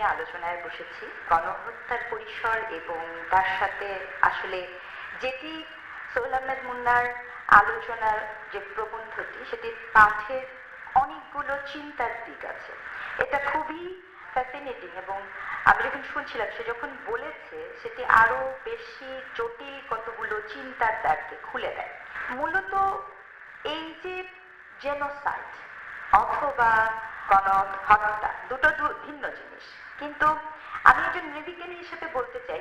নিয়ে আলোচনায় বসেছি। গণহত্যার পরিসর এবং তার সাথে আসলে যেটি সোহেল আহমেদ মুন্নার আলোচনার যে প্রবন্ধটি সেটি পাঠের অনেকগুলো চিন্তার দিক আছে। এটা খুবই ফ্যাসিনেটিং এবং আমি যখন শুনছিলাম, সে যখন বলেছে, সেটি আরও বেশি জটিল কতগুলো চিন্তার দ্বারকে খুলে দেয়। মূলত এই যে জেনোসাইড অথবা গণহত্যা দুটো ভিন্ন জিনিস। কিন্তু আমি একজন নৃবিজ্ঞানী হিসেবে বলতে চাই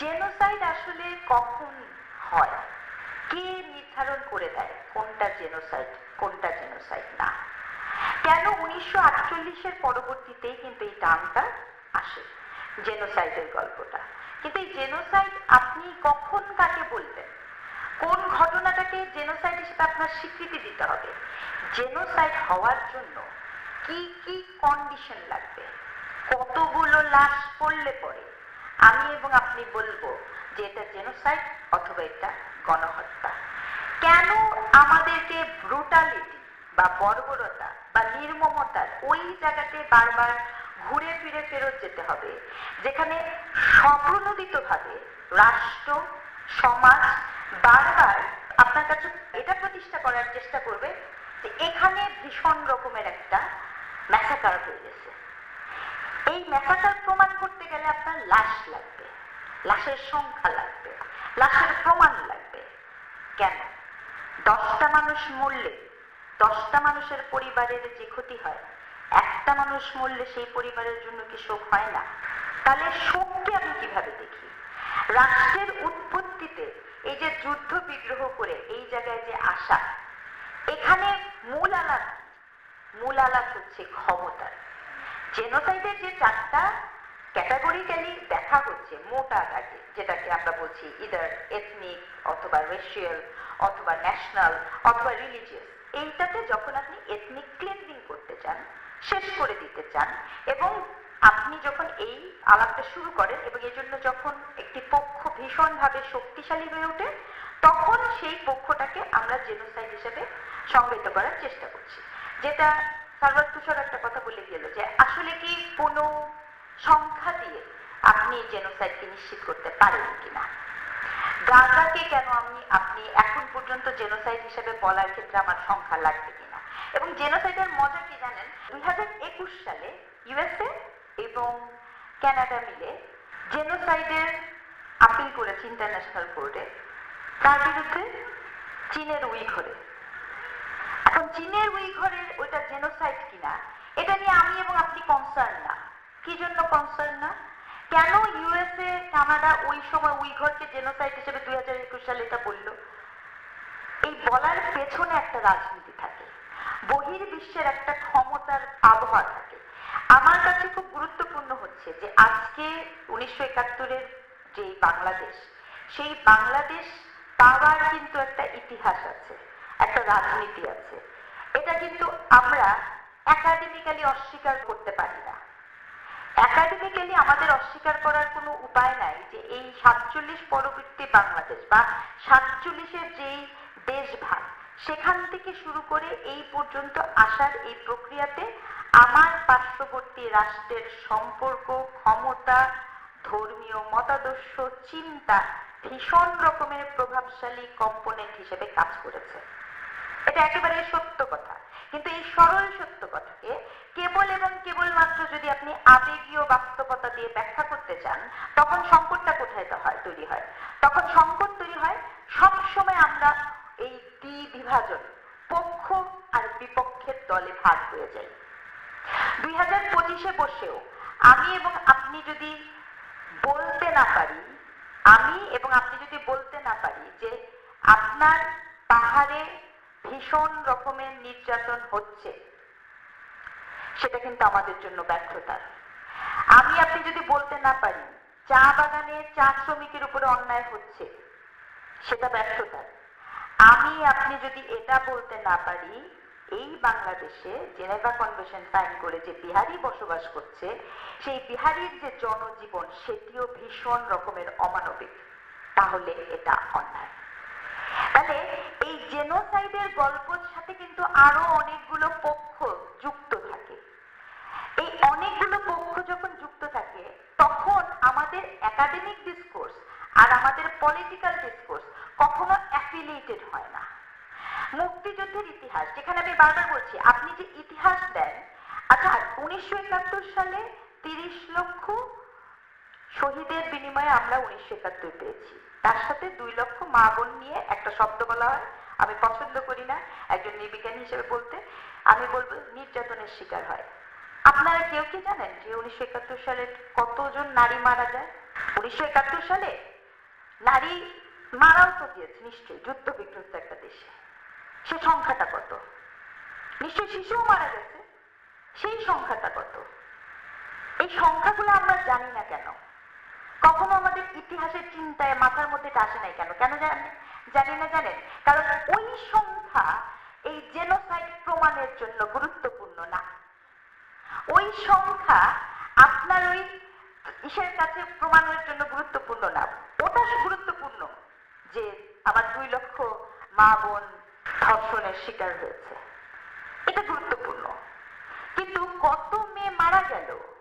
জেনোসাইড আসলে কখন হয়? কে নির্ধারণ করে দেয় কোনটা জেনোসাইড কোনটা জেনোসাইড না? কেন উনিশশো আটচল্লিশের পরবর্তীতেই কিন্তু এই টার্মটা আসে জেনোসাইডের গল্পটা? কিন্তু এই জেনোসাইড আপনি কখন কাকে বলবেন? কোন ঘটনাটাকে জেনোসাইড হিসেবে আপনার স্বীকৃতি দিতে হবে? জেনোসাইড হওয়ার জন্য কি কি কন্ডিশন লাগবে। কতগুলো লাশ পড়লে পরে? আমি এবং আপনি বলব যে এটা জেনোসাইড অথবা এটা গণহত্যা। কেন আমাদেরকে ব্রুটালিটি বা বর্বরতা বা নির্মমতার ওই জায়গাতে বারবার ঘুরে ফিরে ফেরত যেতে হবে, যেখানে স্বপ্রণোদিতভাবে রাষ্ট্র, সমাজ বারবার আপনার কাছে এটা প্রতিষ্ঠা করার চেষ্টা করবে যে এখানে ভীষণ রকমের একটা ম্যাসাকার হয়ে গেছে এই ম্যাসাকার প্রমাণ করতে গেলে আপনার লাশ লাগবে। লাশের সংখ্যা লাগবে। লাশের প্রমাণ লাগবে। কেন? দশটা মানুষ মরলে, দশটা মানুষের পরিবারের যে ক্ষতি হয়, একটা মানুষ মরলে সেই পরিবারের জন্য কি শোক হয় না? তাহলে শোককে আমি কীভাবে দেখি? রাষ্ট্রের উৎপত্তিতে এই যে যুদ্ধ বিগ্রহ করে এই জায়গায় যে আসা, এখানে মূল আলাপ মূল আলাপ হচ্ছে ক্ষমতার। জেনোসাইডের যে চারটা ক্যাটাগরিক্যালি দেখা হচ্ছে, মোটা দাগে, যেটাকে আমরা বলছি ইদার এথনিক অথবা রেশিয়াল অথবা ন্যাশনাল অথবা রিলিজিয়াস এইটাতে যখন আপনি এথনিক ক্লিনজিং করতে চান, শেষ করে দিতে চান, এবং আপনি যখন এই আলাপটা শুরু করেন এবং এই জন্য যখন একটি পক্ষ ভীষণভাবে শক্তিশালী হয়ে ওঠে, তখন সেই পক্ষটাকে আমরা জেনোসাইড হিসেবে সংজ্ঞায়িত করার চেষ্টা করছি। যেটা সার্বাত তুষার একটা কথা বলে গেল যে আসলে কি কোনো সংখ্যা দিয়ে আপনি জেনোসাইডকে নিশ্চিত করতে পারেন কিনা? গাজাকে কেন আমি, আপনি এখন পর্যন্ত জেনোসাইড হিসেবে বলার ক্ষেত্রে আমার সংখ্যা লাগবে কিনা? এবং জেনোসাইডের মজা কি জানেন? দুই হাজার একুশ সালে ইউএসএ এবং ক্যানাডা মিলে জেনোসাইডের আপিল করেছে ইন্টারন্যাশনাল কোর্টে তার বিরুদ্ধে চীনের উইঘরে এখন চীনের উইঘরের ওইটা জেনোসাইড কিনা, এটা নিয়ে আমি এবং আপনি কনসার্ন না। কি জন্য কনসার্ন না? কেন ইউএসএ কানাডা ওই সময় উইঘরকে জেনোসাইড হিসেবে দুই হাজার একুশ সালে এটা বলল? এই বলার পেছনে একটা রাজনীতি থাকে, বহির্বিশ্বের একটা ক্ষমতার আবহাওয়া থাকে। আমার কাছে খুব গুরুত্বপূর্ণ হচ্ছে যে আজকে উনিশশো একাত্তরের যে বাংলাদেশ, সেই বাংলাদেশ পাওয়ার কিন্তু একটা ইতিহাস আছে, একটা রাজনীতি আছে। এটা কিন্তু আমরা একাডেমিক্যালি অস্বীকার করতে পারি না। একাডেমিক্যালি আমাদের অস্বীকার করার কোনো উপায় নাই যে এই সাতচল্লিশ পরবর্তী বাংলাদেশ বা সাতচল্লিশের যেই দেশভাগ, সেখান থেকে শুরু করে এই পর্যন্ত আসার এই প্রক্রিয়াতে আমার পার্শ্ববর্তী রাষ্ট্রের সম্পর্ক, ক্ষমতা, ধর্মীয় মতাদর্শ, চিন্তা ভীষণ রকমের প্রভাবশালী কম্পোনেন্ট হিসেবে কাজ করেছে। এটা একেবারে সত্য কথা। কিন্তু এই সরল সত্য কথাকে কেবল এবং কেবলমাত্র যদি আপনি আবেগীয় বাস্তবতা দিয়ে ব্যাখ্যা করতে চান, তখন সংকটটা কোথায় হয়, তৈরি হয়। তখন সংকট তৈরি হয় সব সময় আমরা এই দ্বি বিভাজন পক্ষ আর বিপক্ষের দলে ভাগ হয়ে যাই। দুই হাজার পঁচিশে বসেও আমি এবং আপনি যদি বলতে না পারি, আমি এবং আপনি যদি বলতে না পারি যে আপনার পাহাড়ে ভীষণ রকমের নির্যাতন হচ্ছে। সেটা কিন্তু আমাদের জন্য ব্যর্থতা। আমি, আপনি যদি বলতে না পারি, চা বাগানে চা শ্রমিকের উপরে অন্যায় হচ্ছে, সেটা ব্যর্থতা। আমি, আপনি যদি এটা বলতে না পারি, এই বাংলাদেশে জেনেভা কনভেনশন সাইন করে যে বিহারি বসবাস করছে, সেই বিহারির যে জনজীবন, সেটিও ভীষণ রকমের অমানবিক। তাহলে এটা অন্যায়। তাহলে এই জেনোসাইডের গল্পের সাথে কিন্তু আরও অনেকগুলো পক্ষ যুক্ত থাকে। এই অনেকগুলো পক্ষ যখন যুক্ত থাকে, তখন আমাদের একাডেমিক ডিসকোর্স আর আমাদের পলিটিক্যাল ডিসকোর্স কখনো অ্যাফিলিয়েটেড হয় না। মুক্তিযুদ্ধের ইতিহাস, যেখানে আমি বারবার বলছি, আপনি যে ইতিহাস দেন আচ্ছা উনিশশো একাত্তর সালে তিরিশ লক্ষ শহীদের বিনিময়ে আমরা উনিশশো একাত্তর পেয়েছি। তার সাথে দুই লক্ষ মা বোন নিয়ে একটা শব্দ বলা হয়। আমি পছন্দ করি না, একজন নির্বিজ্ঞানী হিসেবে বলতে। আমি বলব, নির্যাতনের শিকার হয়। আপনারা কেউ কি জানেন যে উনিশশো একাত্তর সালে কতজন নারী মারা যায়? উনিশশো একাত্তর সালে নারী মারাও তো গিয়েছে, নিশ্চয়ই। যুদ্ধ বিগ্রস্ত একটা দেশে। সে সংখ্যাটা কত? নিশ্চয়ই শিশুও মারা গেছে। সেই সংখ্যাটা কত? এই সংখ্যাগুলো আমরা জানি না কেন? কখনো আমাদের ইতিহাসের চিন্তায় মাথার মধ্যে আসে নাই কেন? কেন জানেন? জানি না জানেন? কারণ ওই সংখ্যা এই জেনোসাইড প্রমাণের জন্য গুরুত্বপূর্ণ না। ওই সংখ্যা আপনার ওই ইসের কাছে প্রমাণের জন্য গুরুত্বপূর্ণ না? ওটা গুরুত্বপূর্ণ যে আমার দুই লক্ষ মা বোন ধর্ষণের শিকার হয়েছে। এটা গুরুত্বপূর্ণ। কিন্তু কত মেয়ে মারা গেল?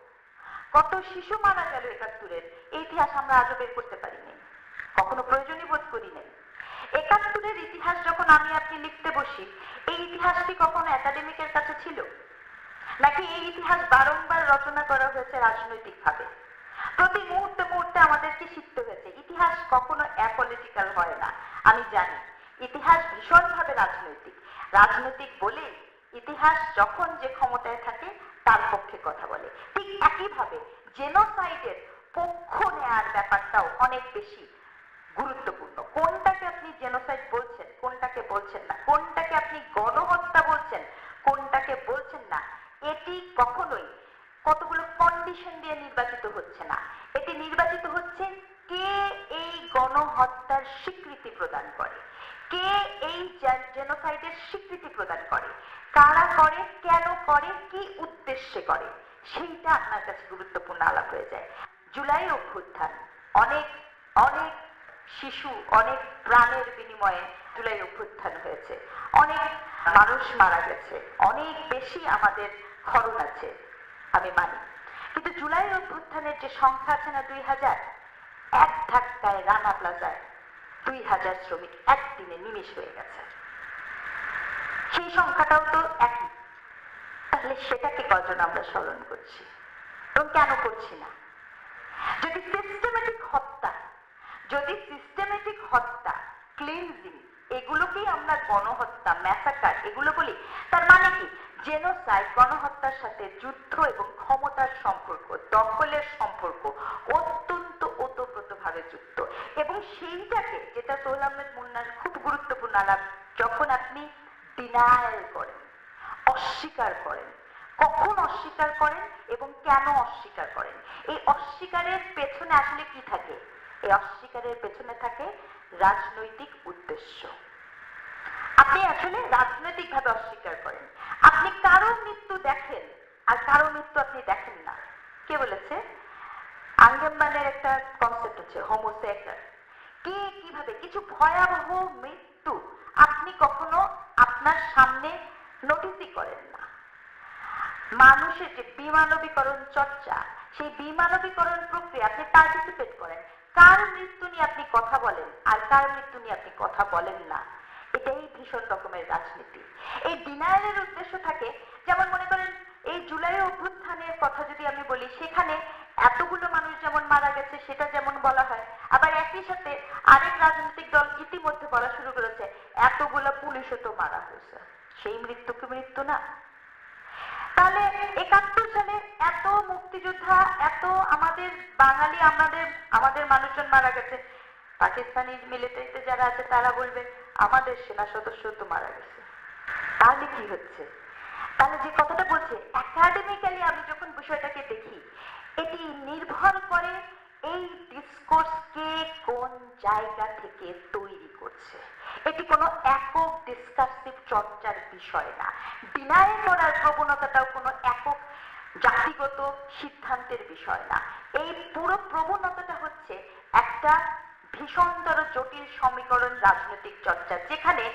কত শিশু মারা গেল একাত্তরের এই ইতিহাস আমরা আজও বের করতে পারিনি। কখনো প্রয়োজনই বোধ করি নাই। একাত্তরের ইতিহাস যখন আমি আপনি লিখতে বসি, এই ইতিহাসটি কখনো একাডেমিকের কাছে ছিল? নাকি এই ইতিহাস বারংবার রচনা করা হয়েছে রাজনৈতিকভাবে? প্রতি মুহূর্তে মুহূর্তে আমাদেরকে শিখতে হয়েছে? ইতিহাস কখনো অ্যাপলিটিক্যাল হয় না। আমি জানি, ইতিহাস ভীষণভাবে রাজনৈতিক। রাজনৈতিক বলে ইতিহাস যখন যে ক্ষমতায় থাকে তার পক্ষে কথা বলে। ঠিক একইভাবে জেনোসাইডের পক্ষ নেয়ার ব্যাপারটাও অনেক বেশি গুরুত্বপূর্ণ। কোনটাকে আপনি জেনোসাইড বলছেন, কোনটাকে বলছেন না? কোনটাকে আপনি গণহত্যা বলছেন, কোনটাকে বলছেন না? এটি কখনোই কতগুলো কন্ডিশন দিয়ে নির্বাচিত হচ্ছে না। এটি নির্বাচিত হচ্ছে কে এই গণহত্যার স্বীকৃতি প্রদান করে? কে এই জেনোসাইডের স্বীকৃতি প্রদান করে? কারা করে, কেন করে, কি উদ্দেশ্যে করে, সেইটা আপনার কাছে গুরুত্বপূর্ণ আলাপ হয়ে যায়। জুলাই অভ্যুত্থান, অনেক অনেক শিশু, অনেক প্রাণের বিনিময়ে জুলাই অভ্যুত্থান হয়েছে। অনেক মানুষ মারা গেছে, অনেক বেশি আমাদের খরচ আছে, আমি মানি। কিন্তু জুলাই অভ্যুত্থানের যে সংখ্যা আছে না দুই হাজার, এক ধাক্কায় রানা প্লাজায় দুই হাজার শ্রমিক একদিনে নিমিশ হয়ে গেছে। সেই সংখ্যাটাও তো একই। তাহলে সেটাকে কজন আমরা স্মরণ করছি? এবং কেন করছি না? যদি সিস্টেমেটিক হত্যা, যদি সিস্টেমেটিক হত্যা ক্লিনজিং এগুলোকেই আমরা গণহত্যা ম্যাসাকার এগুলো বলি, তার মানে কি? জেনোসাইড গণহত্যার সাথে যুদ্ধ এবং ক্ষমতার সম্পর্ক, দখলের সম্পর্ক অত্যন্ত ওতপ্রোতভাবে যুক্ত। এবং সেইটাকে, যেটা সোহেল আহমেদ মুন্নার খুব গুরুত্বপূর্ণ আলাপ, যখন আপনি ডিনায়াল করেন অস্বীকার করেন। কখন অস্বীকার করেন এবং কেন অস্বীকার করেন? এই অস্বীকারের পেছনে আসলে কি থাকে? এই অস্বীকারের পেছনে থাকে রাজনৈতিক উদ্দেশ্য। আপনি আসলে রাজনৈতিকভাবে অস্বীকার করেন। আপনি কারও মৃত্যু দেখেন আর কারও মৃত্যু আপনি দেখেন না। কে বলেছে? আঙ্গেম্বানের একটা কনসেপ্ট হচ্ছে হোমোসেক্টার কে কীভাবে? কিছু ভয়াবহ মৃত্যু আপনি কখনো আপনার সামনে নোটিসই করেন না। মানুষের যে বিমানবীকরণ চর্চা, সেই বিমানবীকরণ প্রক্রিয়া আপনি পার্টিসিপেট করেন। কার মৃত্যু নিয়ে আপনি কথা বলেন আর কার মৃত্যু নিয়ে আপনি কথা বলেন না, এটাই ভীষণ রকমের রাজনীতি। এই ডিনায়ালের উদ্দেশ্য থাকে, যেমন মনে করেন এই জুলাই অভ্যুত্থানের কথা যদি আমি বলি, সেখানে এতগুলো মানুষ যেমন মারা গেছে, সেটা যেমন বলা হয়, আবার একই সাথে আরেক রাজনৈতিক দল ইতিমধ্যে বলা শুরু করেছে এতগুলো পুলিশও তো মারা হয়েছে সেই মৃত্যু কি মৃত্যু না তাহলে একাত্তর সালে এত মুক্তিযোদ্ধা এত আমাদের বাঙালি, আমাদের আমাদের মানুষজন মারা গেছে। পাকিস্তানি মিলিটারিতে যারা আছে, তারা বলবে, আমাদের সেনা সদস্য তো মারা গেছে। তাহলে কি হচ্ছে? তাহলে যে কথাটা বলছে একাডেমিক্যালি আমি যখন বিষয়টাকে দেখি, এটি নির্ভর করে এই ডিসকোর্সকে কোন জায়গা থেকে তৈরি করছে। এটি কোনো একক ডিসকাসিভ চর্চার বিষয় না। ডিনায় করার প্রবণতাটাও কোনো একক জাতিগত সিদ্ধান্তের বিষয় না। এই পুরো প্রবণতাটা হচ্ছে একটা ভীষণতর জটিল সমীকরণ রাজনৈতিক চর্চা, যেখানে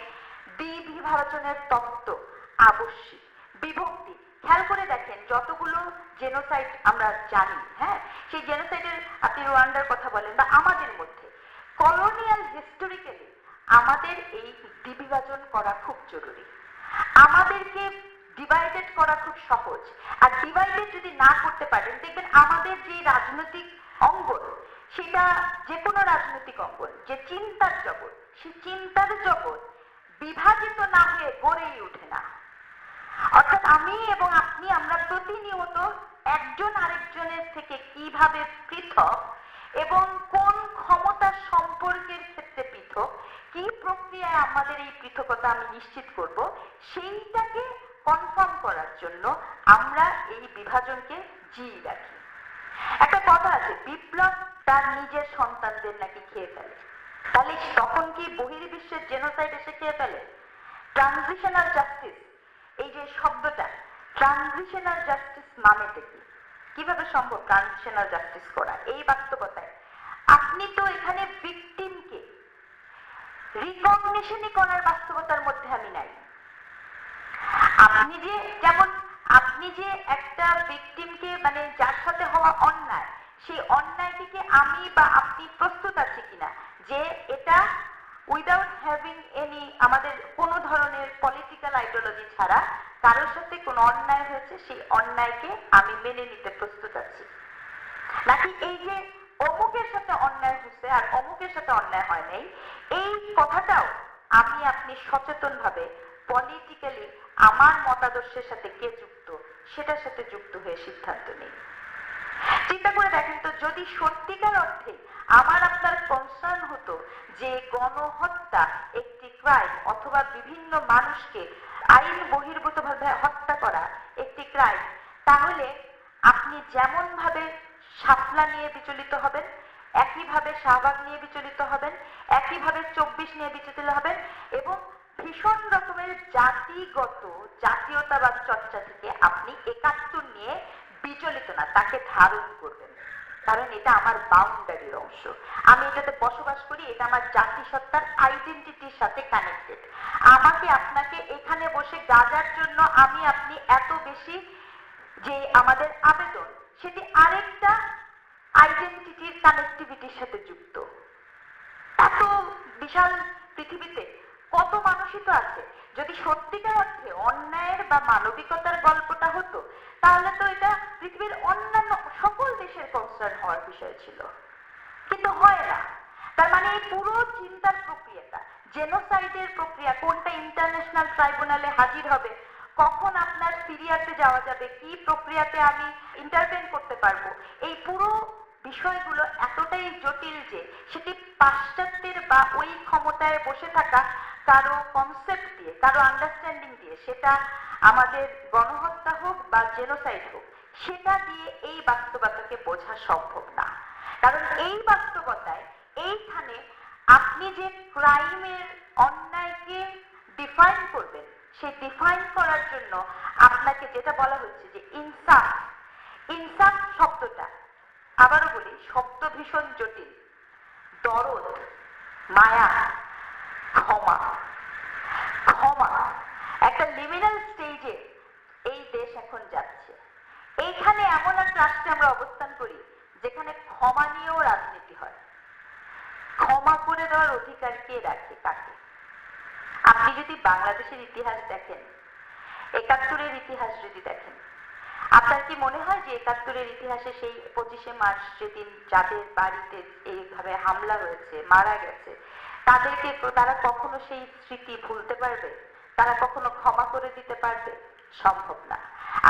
দ্বিবিভাজনের তত্ত্ব আবশ্যিক, বিভক্তি। খেয়াল করে দেখেন, যতগুলো জেনোসাইড আমরা জানি হ্যাঁ? সেই জেনোসাইডের আপনি রোয়ান্ডার কথা বলেন বা আমাদের মধ্যে কলোনিয়াল হিস্টোরিক্যালি আমাদের এই বিভাজন করা খুব জরুরি। আমাদেরকে ডিভাইডেড করা খুব সহজ। আর ডিভাইডেড যদি না করতে পারেন, দেখবেন আমাদের যে রাজনৈতিক অঙ্গন, সেটা যে কোনো রাজনৈতিক অঙ্গন, যে চিন্তার জগৎ সেই চিন্তার জগৎ বিভাজিত না হয়ে গড়েই ওঠে না। অর্থাৎ আমি এবং আপনি, আমরা প্রতিনিয়ত একজন আরেকজনের থেকে কীভাবে পৃথক এবং কোন ক্ষমতার সম্পর্কের ক্ষেত্রে পৃথক, কি প্রক্রিয়ায় আমাদের এই পৃথকতা আমি নিশ্চিত করব, সেইটাকে কনফার্ম করার জন্য আমরা এই বিভাজনকে জিয়ে রাখি। একটা কথা আছে, বিপ্লব তার নিজের সন্তানদের নাকি খেয়ে ফেলে। তাহলে তখন কি বহির্বিশ্বের জেনোসাইড এসে খেয়ে ফেলে? ট্রানজিশনাল জাস্টিস এই যে শব্দটা ট্রানজিশনাল জাস্টিস মানে কি? কীভাবে সম্ভব ট্রানজিশনাল জাস্টিস করা? এই বাস্তবতায়। আপনি তো এখানে ভিকটিমকে রিকগনিশনই করার বাস্তবতার মধ্যে আমি নাই। আপনি যে, যেমন আপনি যে একটা ভিকটিমকে মানে যার সাথে হওয়া অন্যায়, সেই অন্যায়টিকে আমি বা আপনি প্রস্তুত আছি কিনা? যে এটা উইদাউট হ্যাভিং এনি আমাদের কোনো ধরনের পলিটিক্যাল আইডিওলজি ছাড়া কারোর সাথে কোনো অন্যায় হয়েছে, সেই অন্যায়কে আমি মেনে নিতে প্রস্তুত আছি। নাকি এই যে অমুকের সাথে অন্যায় হচ্ছে আর অমুকের সাথে অন্যায় হয় নাই, এই কথাটাও আমি আপনি সচেতন ভাবে পলিটিক্যালি আমার মতাদর্শের সাথে কে যুক্ত, সেটার সাথে যুক্ত হয়ে সিদ্ধান্ত নেই। চিন্তা করে দেখেন তো, যদি সত্যিকার অর্থে আমার আপনার কনসার্ন হতো যে গণহত্যা একটি ক্রাইম অথবা বিভিন্ন মানুষকে আইন বহির্ভূত ভাবে হত্যা করা একটি ক্রাইম তাহলে আপনি যেমন ভাবে শাপলা নিয়ে বিচলিত হবেন, একইভাবে শাহবাগ নিয়ে বিচলিত হবেন, একইভাবে চব্বিশ নিয়ে বিচলিত হবেন এবং ভীষণ রকমের জাতিগত, জাতীয়তাবাদ চর্চা থেকে আপনি একাত্তর নিয়ে বিচলিত না, তাকে ধারণ করবেন। কারণ এটা আমার বাউন্ডারির অংশ। আমি এটাতে বসবাস করি, এটা আমার জাতিসত্তার আইডেন্টিটির সাথে কানেক্টেড আমাকে আপনাকে এখানে বসে গাজার জন্য আমি, আপনি এত বেশি যে আমাদের আবেদন, সেটি আরেকটা আইডেন্টিটির কানেক্টিভিটির সাথে যুক্ত। এত বিশাল পৃথিবীতে কত মানুষই তো আছে? যদি সত্যিকার অর্থে অন্যায়ের বা মানবিকতার গল্পটা হতো, তাহলে তো এটা পৃথিবীর অন্যান্য সকল দেশের কনসার্ন হওয়ার বিষয় ছিল। কিন্তু হয় না। তার মানে এই পুরো চিন্তার প্রক্রিয়াটা জেনোসাইডের প্রক্রিয়া, কোনটা ইন্টারন্যাশনাল ট্রাইব্যুনালে হাজির হবে, কখন আপনার সিরিয়াতে যাওয়া যাবে, কি প্রক্রিয়াতে আমি ইন্টারভেন করতে পারব, এই পুরো বিষয়গুলো এতটাই জটিল যে সেটি পাশ্চাত্যের বা ওই ক্ষমতায় বসে থাকা কারও কনসেপ্ট দিয়ে, কারও আন্ডারস্ট্যান্ডিং দিয়ে, সেটা আমাদের গণহত্যা হোক বা জেনোসাইড হোক, সেটা দিয়ে এই বাস্তবতাকে বোঝা সম্ভব না। কারণ এই বাস্তবতায় এইখানে আপনি যে ক্রাইমের অন্যায়কে ডিফাইন করবেন, সেই ডিফাইন করার জন্য আপনাকে যেটা বলা হচ্ছে যে ইনসাফ ইনসাফ শব্দটা আবারও বলি, শব্দ ভীষণ জটিল। দরদ, মায়া, ক্ষমা। ক্ষমা। একটা লিমিনাল স্টেজে এই দেশ এখন যাচ্ছে। এইখানে এমন এক রাষ্ট্রে আমরা অবস্থান করি, যেখানে ক্ষমা নিয়েও রাজনীতি হয়। ক্ষমা করে দেওয়ার অধিকার কে রাখে, কাকে? আপনি যদি বাংলাদেশের ইতিহাস দেখেন, একাত্তরের ইতিহাস যদি দেখেন আপনার কি মনে হয় যে একাত্তরের ইতিহাসে সেই পঁচিশে মার্চ যেদিন যাদের বাড়িতে এইভাবে হামলা হয়েছে, মারা গেছে, তাদেরকে তারা কখনো সেই স্মৃতি ভুলতে পারবে? তারা কখনো ক্ষমা করে দিতে পারবে? সম্ভব না।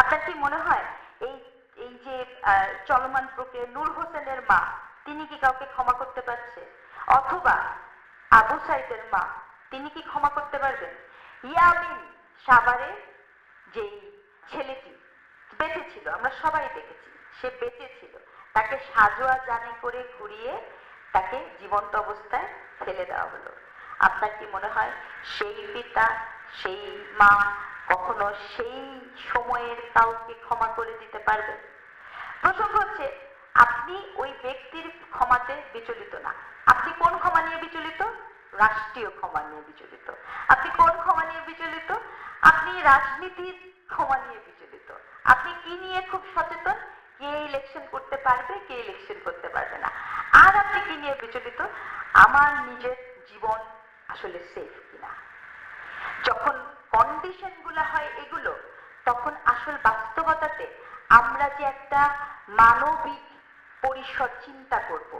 আপনার কি মনে হয় এই এই যে চলমান প্রক্রিয়া, নূর হোসেনের মা, তিনি কি কাউকে ক্ষমা করতে পারছে? অথবা আবু সাইদের মা, তিনি কি ক্ষমা করতে পারবেন? ইয়ামিন সাভারে যেই ছেলেটি বেঁচে ছিল আমরা সবাই দেখেছি। সে বেঁচে ছিল তাকে সাজোয়া জানে করে ঘুরিয়ে তাকে জীবন্ত অবস্থায় ফেলে দেওয়া হলো। আপনার কি মনে হয় সেই পিতা, সেই মা কখনো সেই সময়ের কাউকে ক্ষমা করে দিতে পারবেন প্রসঙ্গ হচ্ছে, আপনি ওই ব্যক্তির ক্ষমাতে বিচলিত না। আপনি কোন ক্ষমা নিয়ে বিচলিত? রাষ্ট্রীয় ক্ষমা নিয়ে বিচলিত। আপনি কোন ক্ষমা নিয়ে বিচলিত? আপনি রাজনীতির ক্ষমা নিয়ে বিচলিত। আপনি কি নিয়ে খুব সচেতন কে ইলেকশন করতে পারবে, কে ইলেকশন করতে পারবে না আর আপনি কি নিয়ে বিচলিত আমার নিজের জীবন আসলে সেফ কিনা যখন কন্ডিশনগুলো হয় এগুলো, তখন আসল বাস্তবতাতে আমরা যে একটা মানবিক পরিসর চিন্তা করব।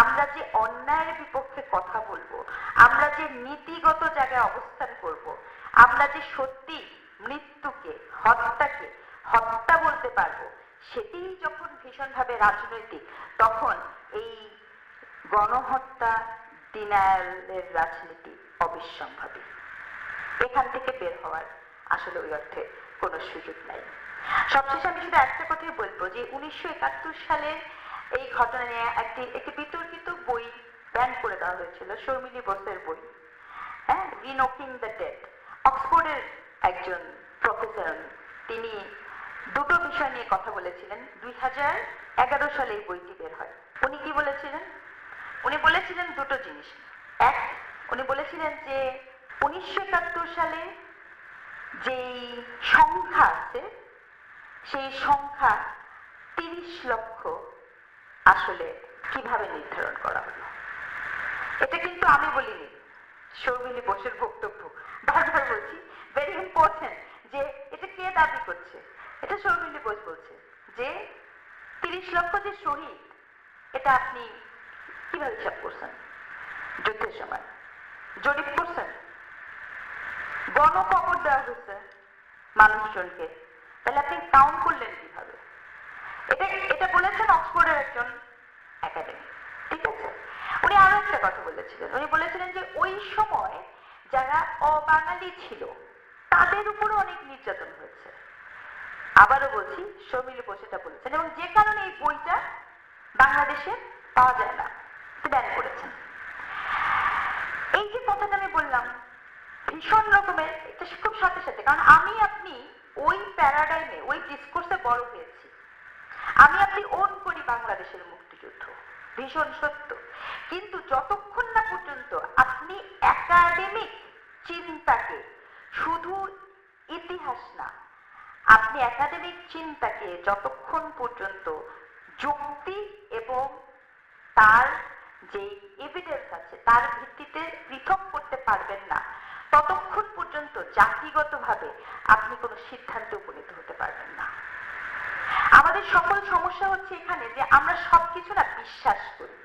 আমরা যে অন্যায়ের বিপক্ষে কথা বলব, আমরা যে নীতিগত জায়গায় অবস্থান করব। আমরা যে সত্যি মৃত্যুকে, হত্যাকে হত্যা বলতে পারব। সেটি যখন ভীষণভাবে রাজনৈতিক, তখন এই গণহত্যা ডিনায়ালের রাজনীতি অবিসম্ভাবী। এখান থেকে বের হওয়ার আসলে ওই অর্থে কোনো সুযোগ নাই। সবশেষে আমি শুধু একটা কথাই বলব যে, উনিশশো একাত্তর সালের এই ঘটনা নিয়ে একটি একটি বিতর্কিত বই ব্যান করে দেওয়া হয়েছিল, শর্মিলী বোসের বই। হ্যাঁ রিনোকিং দ্য ডেড। অক্সফোর্ডের একজন প্রফেসর, তিনি দুটো বিষয় নিয়ে কথা বলেছিলেন। দুই হাজার এগারো সালে এই বইটি বের হয়। উনি কি বলেছিলেন? উনি বলেছিলেন দুটো জিনিস। এক, উনি বলেছিলেন যে উনিশশো একাত্তর সালে যেই সংখ্যা আছে, সেই সংখ্যা তিরিশ লক্ষ আসলে কীভাবে নির্ধারণ করা হলো? এটা কিন্তু আমি বলিনি, সৌমিনী বোসের বক্তব্য। বারবার বলছি ভেরি ইম্পর্টেন্ট যে এটা কে দাবি করছে? এটা সৌমিনী বোস বলছে যে তিরিশ লক্ষ যে শহীদ, এটা আপনি কীভাবে হিসাব করছেন? যুদ্ধের সময়। জরিপ করছেন। গণকবর দেওয়া হয়েছে মানুষজনকে। তাহলে আপনি কাউন্ট করলেন কীভাবে? এটা এটা বলেছেন অক্সফোর্ডের একজন একাডেমি ঠিক আছে? উনি আরও একটা কথা বলেছিলেন। উনি বলেছিলেন যে ওই সময় যারা অবাঙালি ছিল, তাদের উপরও অনেক নির্যাতন হয়েছে। আবারও বলছি শর্মিলি বসেটা বলেছেন এবং যে কারণে এই বইটা বাংলাদেশে পাওয়া যায় না ব্যান করেছেন। এই যে কথাটা আমি বললাম, ভীষণ রকমের, এটা খুব সাথে সাথে, কারণ আমি আপনি ওই প্যারাডাইমে, ওই ডিসকোর্সে বড় হয়েছি। আমি আপনি ওন করি বাংলাদেশের মুক্তিযুদ্ধ, ভীষণ সত্য। কিন্তু যতক্ষণ না পর্যন্ত আপনি একাডেমিক চিন্তাকে শুধু ইতিহাস না আপনি একাডেমিক চিন্তাকে যতক্ষণ পর্যন্ত যুক্তি এবং তার যে এভিডেন্স আছে, তার ভিত্তিতে পৃথক করতে পারবেন না, ততক্ষণ পর্যন্ত জাতিগতভাবে আপনি কোনো সিদ্ধান্তে উপনীত হতে পারবেন না। আমাদের সকল সমস্যা হচ্ছে এখানে যে আমরা সবকিছু না বিশ্বাস করি।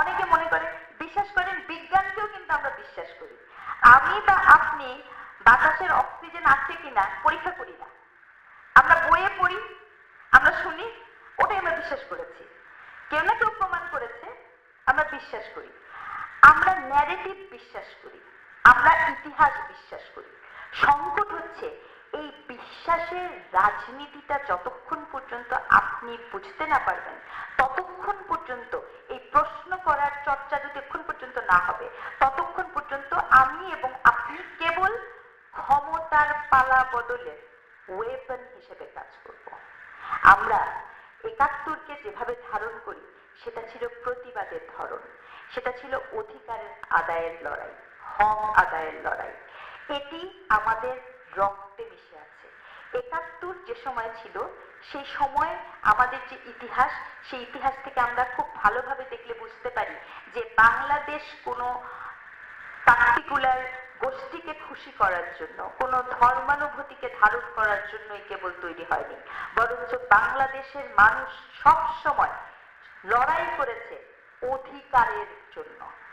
অনেকে মনে করে, বিশ্বাস করেন বিজ্ঞানকেও কিন্তু আমরা বিশ্বাস করি। আমি বা আপনি বাতাসের অক্সিজেন আছে কিনা, পরীক্ষা করি না। বইয়ে পড়ি, আমরা শুনি, ওটাই আমরা বিশ্বাস করেছি। কেউ না কেউ প্রমাণ করেছে, আমরা বিশ্বাস করি। আমরা ন্যারেটিভ বিশ্বাস করি, আমরা ইতিহাস বিশ্বাস করি। সংকট হচ্ছে, এই বিশ্বাসের রাজনীতিটা যতক্ষণ পর্যন্ত আপনি বুঝতে না পারবেন, ততক্ষণ পর্যন্ত এই প্রশ্ন করার চর্চা যতক্ষণ পর্যন্ত না হবে, ততক্ষণ পর্যন্ত আমি এবং আপনি কেবল ক্ষমতার পালা বদলে ওয়েপন হিসেবে কাজ করব। আমরা একাত্তরকে যেভাবে ধারণ করি, সেটা ছিল প্রতিবাদের ধরন। সেটা ছিল অধিকারের আদায়ের লড়াই, হক আদায়ের লড়াই। এটি আমাদের রক্তে মিশে আছে। একাত্তর যে সময় ছিল, সেই সময় আমাদের যে ইতিহাস, সেই ইতিহাস থেকে আমরা খুব ভালোভাবে দেখলে বুঝতে পারি যে বাংলাদেশ কোনো পার্টিকুলার গোষ্ঠীকে খুশি করার জন্য, কোনো ধর্মানুভূতিকে ধারণ করার জন্যই কেবল তৈরি হয়নি। বরঞ্চ বাংলাদেশের মানুষ সব সময় লড়াই করেছে অধিকারের জন্য।